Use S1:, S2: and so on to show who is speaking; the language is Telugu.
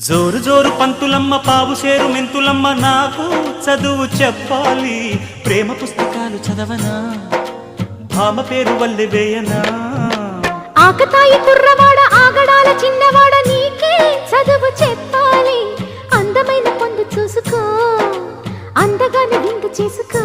S1: జోరు జోరు పంతులమ్మ పావు చేరు మెంతులమ్మ నాకు చదువు చెప్పాలి. ప్రేమ పుస్తకాలు చదవనా? భామ పేరు వల్లే వేయనా?
S2: ఆకతాయి కుర్రవాడ ఆగడాల చిన్నవాడ నీకే చదువు చెప్పాలి. అందమైన పొందు చూసుకో. అందగాని విందు చేసుకో.